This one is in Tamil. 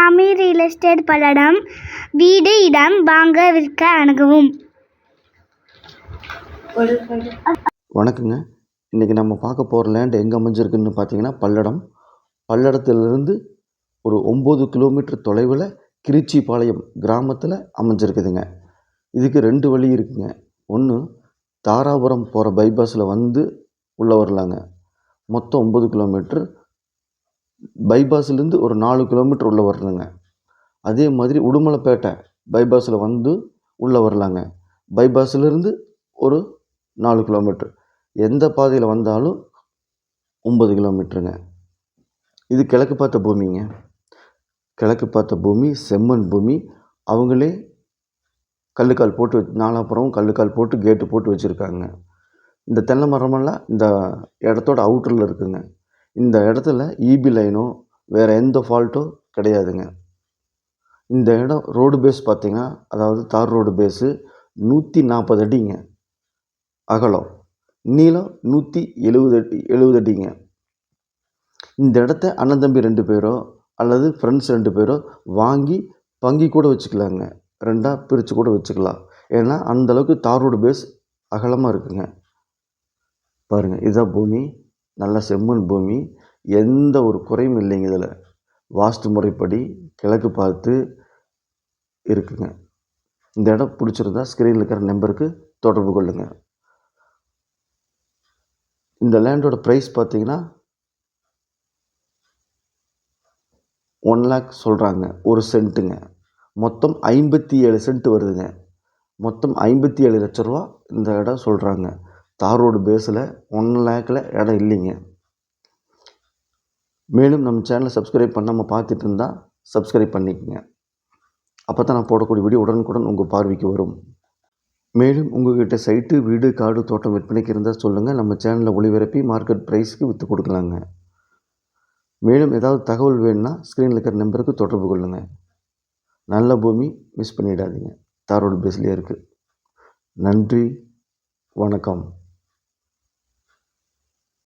சாமி ரியல் எஸ்டேட் பல்லடம் வீடு இடம் வாங்க விற்க அணுகவும். வணக்கங்க. இன்றைக்கி நம்ம பார்க்க போகிற லேண்ட் எங்கே அமைஞ்சிருக்குன்னு பார்த்தீங்கன்னா பல்லடம். பல்லடத்துலேருந்து ஒரு ஒம்பது கிலோமீட்டர் தொலைவில் கிருச்சிபாளையம் கிராமத்தில் அமைஞ்சிருக்குதுங்க. இதுக்கு ரெண்டு வழி இருக்குங்க. ஒன்று தாராபுரம் போகிற பைபாஸில் வந்து உள்ளே வரலாங்க. மொத்தம் ஒம்பது கிலோமீட்ரு பைபாஸ்லேருந்து ஒரு நாலு கிலோமீட்டர் உள்ளே வரணுங்க அதே மாதிரி உடுமலைப்பேட்டை பைபாஸில் வந்து உள்ளே வரலாங்க. பைபாஸ்லேருந்து ஒரு நாலு கிலோமீட்ரு எந்த பாதையில் வந்தாலும் ஒம்பது கிலோமீட்டருங்க. இது கிழக்கு பார்த்த பூமிங்க. கிழக்கு பார்த்த பூமி செம்மண் பூமி. அவங்களே கல்லுக்கால் போட்டு வச் நாலாப்புறமும் கல்லுக்கால் போட்டு கேட்டு போட்டு வச்சுருக்காங்க. இந்த தென்னை மரமெல்லாம் இந்த இடத்தோட அவுட்டரில் இருக்குங்க. இந்த இடத்துல இபி லைனோ வேறு எந்த ஃபால்ட்டோ கிடையாதுங்க. இந்த இடம் ரோடு பேஸ் பார்த்திங்கன்னா அதாவது தார் ரோடு பேஸு நூற்றி நாற்பது அடிங்க. அகலம். நீளம் நூற்றி எழுபது அடி எழுபது அடிங்க. இந்த இடத்த அண்ணன் தம்பி ரெண்டு பேரோ அல்லது ஃப்ரெண்ட்ஸ் ரெண்டு பேரோ வாங்கி பங்கி கூட வச்சுக்கலாங்க. ரெண்டாக பிரித்து கூட வச்சுக்கலாம். ஏன்னா அந்தளவுக்கு தார் ரோடு பேஸ் அகலமாக இருக்குங்க. பாருங்கள் இதுதான் பூமி. நல்ல செம்மண் பூமி எந்த ஒரு குறையும் இல்லைங்க இதில். வாஸ்து முறைப்படி கிழக்கு பார்த்து இருக்குங்க. இந்த இடம் பிடிச்சிருந்தா ஸ்க்ரீனில் இருக்கிற நம்பருக்கு தொடர்பு கொள்ளுங்கள் இந்த லேண்டோட ப்ரைஸ் பார்த்தீங்கன்னா ஒன் லேக் சொல்கிறாங்க ஒரு சென்ட்டுங்க மொத்தம் ஐம்பத்தி ஏழு சென்ட் வருதுங்க. மொத்தம் ஐம்பத்தி ஏழு லட்ச ரூபா இந்த இடம் சொல்கிறாங்க தார் ரோடு பேஸில் ஒன் லேக்கில் இடம் இல்லைங்க. மேலும் நம்ம சேனலை சப்ஸ்கிரைப் பண்ணாமல் பார்த்துட்டு இருந்தால் சப்ஸ்கிரைப் பண்ணிக்கோங்க. அப்போ தான் நான் போடக்கூடிய வீடியோ உடனுக்குடன் உங்கள் பார்வைக்கு வரும். மேலும் உங்கள்கிட்ட சைட்டு வீடு காடு தோட்டம் விற்பனைக்கு இருந்தால் சொல்லுங்கள் நம்ம சேனலில் ஒளிபரப்பி மார்க்கெட் ப்ரைஸ்க்கு விற்று கொடுக்கலாங்க. மேலும் ஏதாவது தகவல் வேணும்னா ஸ்க்ரீனில் இருக்கிற நம்பருக்கு தொடர்பு கொள்ளுங்கள் நல்ல பூமி மிஸ் பண்ணிடாதீங்க. தாரோடு பேஸ்லேயே இருக்குது நன்றி வணக்கம்.